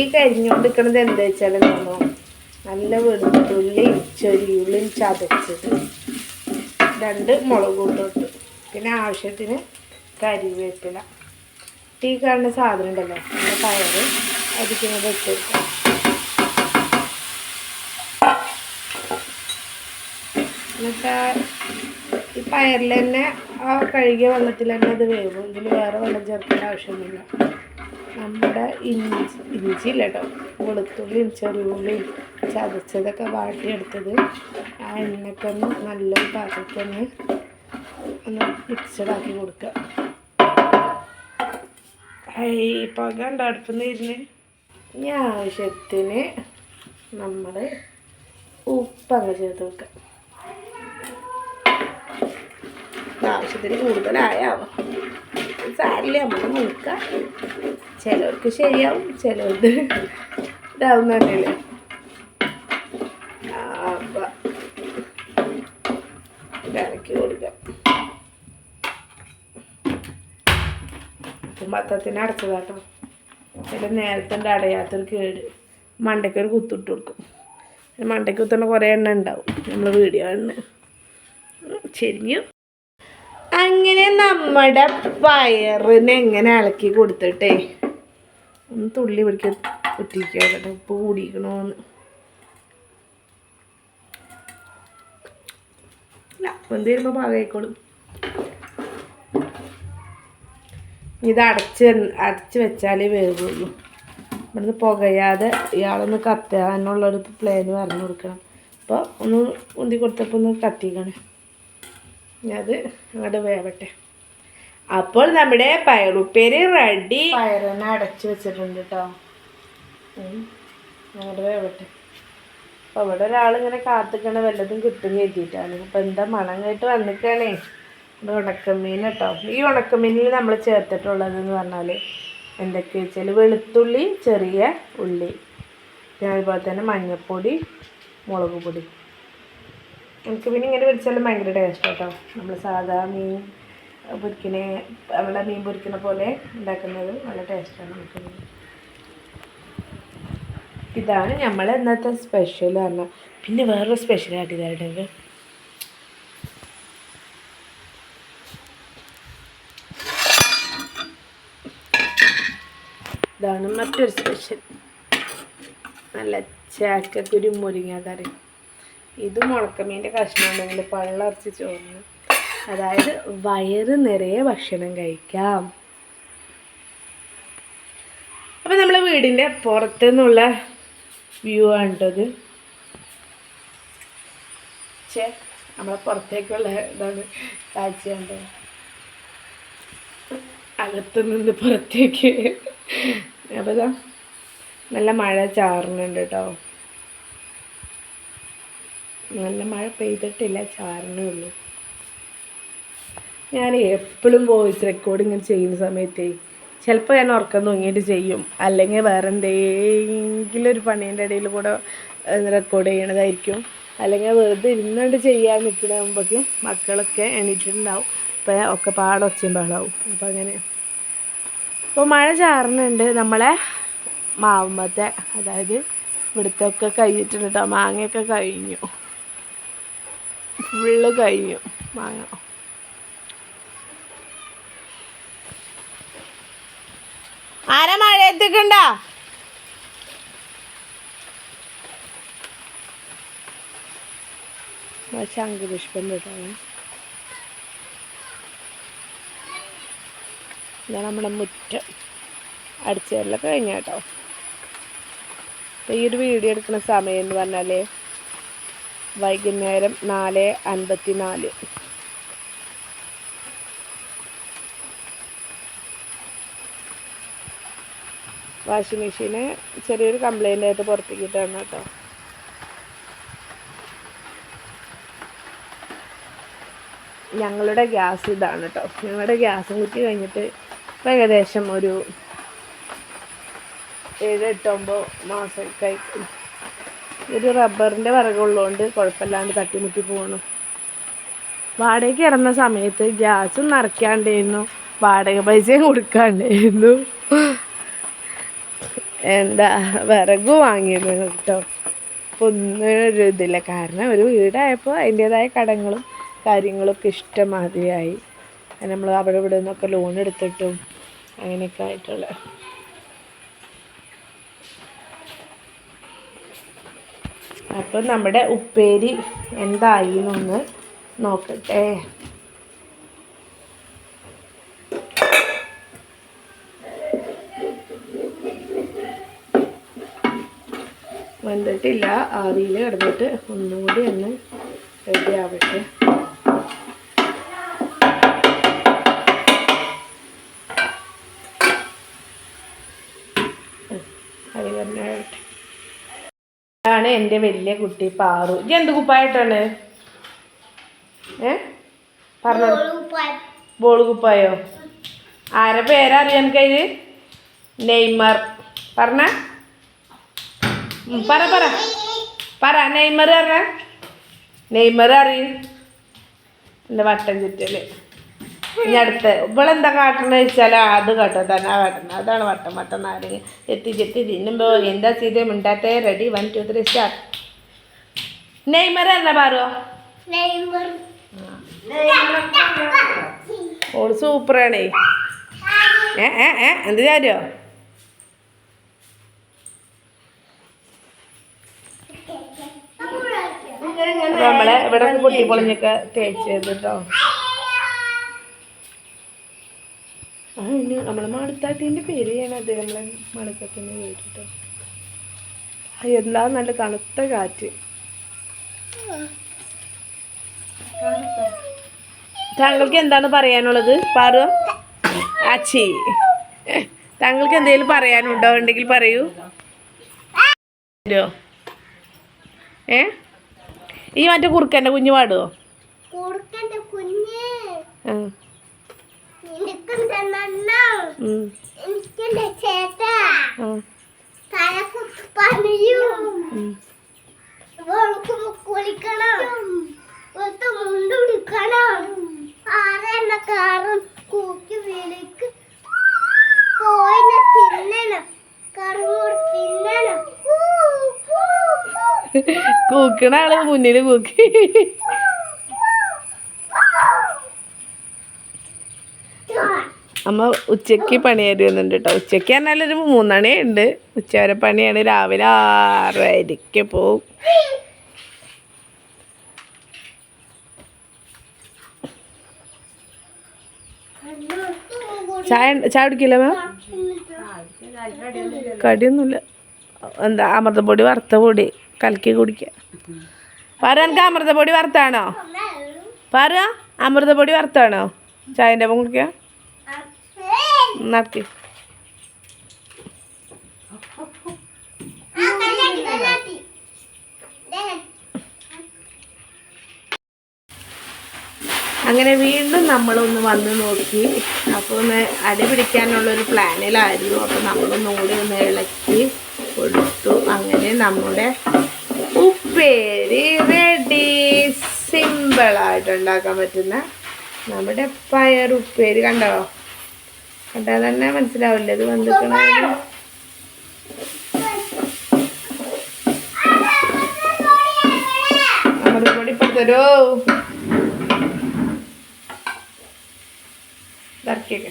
ഈ കരിഞ്ഞോണ്ടിരിക്കണത് എന്താ വെച്ചാൽ നമ്മ നല്ല വെളുത്തുള്ളിയും ചെറിയുള്ളിയും ചതച്ചത് രണ്ട് മുളക് കൂട്ടിട്ട് പിന്നെ ആവശ്യത്തിന് കരിവേപ്പില. ടീ കാണുന്ന സാധനം ഉണ്ടല്ലോ നമ്മുടെ പയറ് അരിക്കുന്നത് ഇട്ടിട്ട് എന്നിട്ട് ഈ പയറിൽ തന്നെ ആ കഴുകിയ വെള്ളത്തിൽ തന്നെ അത് വേവും. ഇതിൽ വേറെ വെള്ളം ചേർക്കേണ്ട ആവശ്യമൊന്നുമില്ല. നമ്മുടെ ഇഞ്ചി ഇഞ്ചി ഇല്ല കേട്ടോ. വെളുത്തുള്ളിയും ചെറുള്ളിയും ചതച്ചതൊക്കെ വാട്ടിയെടുത്തത് ആ എണ്ണക്കൊന്ന് നല്ലൊരു പാത്രത്തൊന്ന് ഒന്ന് മിക്സഡാക്കി കൊടുക്കുക ഹൈ പക ഉണ്ട് അടുപ്പിൽ ഇരുന്ന്? ഇനി ആവശ്യത്തിന് നമ്മൾ ഉപ്പങ്ങ് ചേർത്ത് വെക്കുക ആവശ്യത്തിന് കൂടുതലായാവും? സാരില്ല നമ്മൾ നോക്കാം. ചിലവർക്ക് ശരിയാവും ചിലവർക്ക് ഇതാവും തന്നെയല്ലേ അപ്പം ഇറക്കി കൊടുക്കാം. മൊത്തത്തിന് അടച്ചതാട്ടോ. ചില നേരത്തെ അടയാത്തൊരു കേട്. മണ്ടയ്ക്ക് ഒരു കുത്തിട്ട് കൊടുക്കും. മണ്ടയ്ക്ക് കുത്തുന്ന കുറേ എണ്ണ ഉണ്ടാവും. നമ്മൾ വീഡിയോ എണ്ണ ചെരിഞ്ഞു. അങ്ങനെ നമ്മുടെ പയറിനെ എങ്ങനെ ഇളക്കി കൊടുത്തിട്ടേ? ഒന്ന് തുള്ളി പിടിക്കാൻ ഒറ്റിരിക്കട്ടെ കേട്ടോ ഉപ്പ് കൂടിയിരിക്കണോന്ന്. എന്ത് വരുമ്പോൾ പാകമായിക്കോളും. ഇത് അടച്ച് അടച്ച് വെച്ചാലേ വേവുള്ളൂ. ഇവിടുന്ന് പുകയാതെ ഇയാളൊന്ന് കത്താനുള്ളൊരു പ്ലാന് പറഞ്ഞു കൊടുക്കണം. അപ്പോൾ ഒന്ന് ഉന്തി കൊടുത്തപ്പോൾ ഒന്ന് കത്തിക്കണേ. അത് അങ്ങോട്ട് വേവട്ടെ. അപ്പോൾ നമ്മുടെ പയറുപ്പേര് റെഡി. പയറിനെ അടച്ചു വെച്ചിട്ടുണ്ട് കേട്ടോ അങ്ങോട്ട് വേവട്ടെ. അപ്പോൾ ഇവിടെ ഒരാളിങ്ങനെ കാത്തിക്കണ വല്ലതും കിട്ടും കരുതിയിട്ടാണ്. അപ്പോൾ എന്താ മണം കേട്ട് വന്നിക്കണേ. നമ്മുടെ ഉണക്കമീൻ കേട്ടോ ഈ ഉണക്കമീനിൽ നമ്മൾ ചേർത്തിട്ടുള്ളതെന്ന് പറഞ്ഞാൽ എന്തൊക്കെ വെച്ചാൽ വെളുത്തുള്ളി ചെറിയ ഉള്ളി പിന്നെ അതുപോലെ തന്നെ മഞ്ഞൾപ്പൊടി മുളക് പൊടി. എനിക്ക് പിന്നെ ഇങ്ങനെ പൊരിച്ചാലും ഭയങ്കര ടേസ്റ്റ് കേട്ടോ നമ്മൾ സാധാ മീൻ പൊരിക്കണേ നമ്മളെ മീൻ പൊരിക്കുന്ന പോലെ ഉണ്ടാക്കുന്നത് നല്ല ടേസ്റ്റാണ് നമുക്ക്. ഇതാണ് നമ്മളെ ഇന്നത്തെ സ്പെഷ്യൽ പറഞ്ഞാൽ പിന്നെ വേറൊരു സ്പെഷ്യൽ ആയിട്ട് ഇതായിട്ട് ഇതാണ് മറ്റൊരു സ്പെഷ്യൽ നല്ല ചാക്കക്കുരു മുരിങ്ങ കറി. ഇത് മുളക്കമീന്റെ കഷ്ണം ഉണ്ടെങ്കിൽ പള്ളറച്ച് ചോറിന് അതായത് വയറ് നിറയെ ഭക്ഷണം കഴിക്കാം. അപ്പം നമ്മളെ വീടിന്റെ പുറത്തു നിന്നുള്ള വ്യൂ ആണ് ഇത് ചേ നമ്മളെ പുറത്തേക്കുള്ള ഇതാണ് കാഴ്ച കണ്ടത്. അകത്തു നിന്ന് പുറത്തേക്ക്. അപ്പോൾ നല്ല മഴ ചാറുന്നുണ്ട് കേട്ടോ. നല്ല മഴ പെയ്തിട്ടില്ല ചാരണേ ഉള്ളൂ. ഞാൻ എപ്പോഴും വോയിസ് റെക്കോർഡിങ് ചെയ്യുന്ന സമയത്തെ ചിലപ്പോൾ ഞാൻ ഉറക്കം തൂങ്ങിയിട്ട് ചെയ്യും. അല്ലെങ്കിൽ വേറെ എന്തെങ്കിലും ഒരു പണീന്റെ ഇടയിൽ കൂടെ റെക്കോർഡ് ചെയ്യണതായിരിക്കും. അല്ലെങ്കിൽ വെറുതെ ഇരുന്നുകൊണ്ട് ചെയ്യാൻ നിൽക്കുന്നതാകുമ്പോഴേക്ക് മക്കളൊക്കെ എണീറ്റിട്ടുണ്ടാവും. അപ്പോൾ ഒക്കെ പാടൊച്ചയും പാടാവും അപ്പോൾ അങ്ങനെ. അപ്പോൾ മഴ ചാറുന്നുണ്ട് നമ്മളെ മാവുമ്പത്തെ അതായത് ഇവിടുത്തെ ഒക്കെ കഴിഞ്ഞിട്ടുണ്ട് കേട്ടോ മാങ്ങയൊക്കെ കഴിഞ്ഞു. ഫുള്ള് കഴിഞ്ഞു. മാങ്ങ ആരാ മഴയത്തേക്കുണ്ട ശംഖുപുഷ്പം കേട്ടോ. നമ്മുടെ മുറ്റം. അടിച്ചേരലൊക്കെ കഴിഞ്ഞ കേട്ടോ. ഈ ഒരു വീഡിയോ എടുക്കുന്ന സമയം എന്ന് പറഞ്ഞാൽ വൈകുന്നേരം നാല് അൻപത്തി നാല് വാഷിംഗ് മെഷീന് ചെറിയൊരു കംപ്ലൈന്റ് ആയിട്ട് പുറത്തേക്ക് ഇട്ടാണ് കേട്ടോ. ഞങ്ങളുടെ ഗ്യാസ് ഇതാണ് കേട്ടോ. ഞങ്ങളുടെ ഗ്യാസും കുറ്റി കഴിഞ്ഞിട്ട് ഏകദേശം ഒരു ഏഴ് എട്ട് ഒമ്പത് മാസം കഴിക്കും ഒരു റബ്ബറിന്റെ വിറകുള്ളതുകൊണ്ട് കുഴപ്പമില്ലാണ്ട് തട്ടിമുട്ടി പോകണം വാടകയ്ക്ക് ഇറന്ന സമയത്ത് ഗ്യാസും നിറയ്ക്കാണ്ടായിരുന്നു വാടക പൈസയും കൊടുക്കാണ്ടായിരുന്നു. എന്താ വിറക് വാങ്ങിയിരുന്നു കേട്ടോ. ഒന്നൊരു ഇതില്ല. കാരണം ഒരു വീടായപ്പോൾ അതിന്റേതായ കടങ്ങളും കാര്യങ്ങളൊക്കെ ഇഷ്ടമാതിരിയായി. നമ്മൾ അവിടെ ഇവിടെ നിന്നൊക്കെ ലോൺ എടുത്തിട്ടും അങ്ങനെയൊക്കെ ആയിട്ടുള്ള അപ്പം നമ്മുടെ ഉപ്പേരി എന്തായി എന്നൊന്ന് നോക്കട്ടെ. വെന്തിട്ടില്ല ആവിയിൽ കിടന്നിട്ട് ഒന്നുകൂടി ഒന്ന് റെഡി ആവട്ടെ. എന്റെ വലിയ കുട്ടി പാറു. ഇത് എന്ത് കുപ്പായിട്ടാണ്? ഏ? പറഞ്ഞോ. ബോൾ കുപ്പായോ? ആരെ പേരറിയാൻ കയ്യിൽ നെയ്മർ. പറഞ്ഞ. പറ പറ. പറ നെയ്മർ പറഞ്ഞ. നെയ്മർ അറിയും. എന്റെ വട്ടം ചുറ്റൽ. ഇനി അടുത്ത്. ഇവളെന്താ കാട്ടണ വെച്ചാൽ അത് കേട്ടോ തന്നെ കാട്ടണം അതാണ് വട്ടം വട്ടം നാരങ്ങ. എത്തി ചെത്തി തിന്നുമ്പോൾ എന്താ ചെയ്തേ? മിണ്ടാത്തേ ready one two three star Neymar അല്ല പാറോ ഓൾ സൂപ്പറാണേ. ഏ ഏ ഏ എന്ത് കാര്യോ? നമ്മളെ ഇവിടെ കുട്ടി പൊളിഞ്ഞൊക്കെ തേച്ചത് കേട്ടോ ഇനി നമ്മളെ മണത്താത്തിന്റെ പേര് ചെയ്യണത് നമ്മളെ മണത്താത്തിന്റെ പേര് കേട്ടോ എന്താ നല്ല തണുത്ത കാറ്റ്. താങ്കൾക്ക് എന്താണ് പറയാനുള്ളത്? പാറു ആച്ചി താങ്കൾക്ക് എന്തെങ്കിലും പറയാനുണ്ടോ? ഉണ്ടെങ്കിൽ പറയൂ. ഏ? ഈ മറ്റേ കുറുക്കന്റെ കുഞ്ഞു പാടുവോ? കുഞ്ഞ്. ആ. കൂക്കണ ആൾ മുന്നിൽ കൂക്കി. അമ്മ ഉച്ചയ്ക്ക് പണി തരുന്നുണ്ട് കേട്ടോ പറഞ്ഞാൽ ഒരു മൂന്നണി ഉണ്ട്. ഉച്ച വരെ പണിയാണ്. രാവിലെ ആറരയ്ക്ക് പോവും. ചായ ചായ കുടിക്കില്ല മാം? കടിയൊന്നുമില്ല. എന്താ അമൃതപ്പൊടി വറുത്ത പൊടി കലക്കി കുടിക്കുക പറ എനിക്ക് അമൃതപ്പൊടി വറുത്താണോ? പറ അമൃതപ്പൊടി വറുത്താണോ? ചായന്റെ ഒപ്പം കുടിക്കുക നടത്തി അങ്ങനെ വീണ്ടും നമ്മളൊന്ന് വന്ന് നോക്കി. അപ്പോൾ ഒന്ന് അടി പിടിക്കാനുള്ളൊരു പ്ലാനിലായിരുന്നു. അപ്പോൾ നമ്മളൊന്നും കൂടി ഒന്ന് ഇളക്കി കൊടുത്തു. അങ്ങനെ നമ്മുടെ ഉപ്പേരി റെഡി സിമ്പിളായിട്ട് ഉണ്ടാക്കാൻ പറ്റുന്ന നമ്മുടെ പയർ ഉപ്പേരി കണ്ടോ? കണ്ടാൽ തന്നെ മനസ്സിലാവില്ല ഇത് വന്നിട്ടുണ്ടെങ്കിൽ നമ്മുടെ പൊടി ഇപ്പത്തരോ ഇറക്കിയൊക്കെ.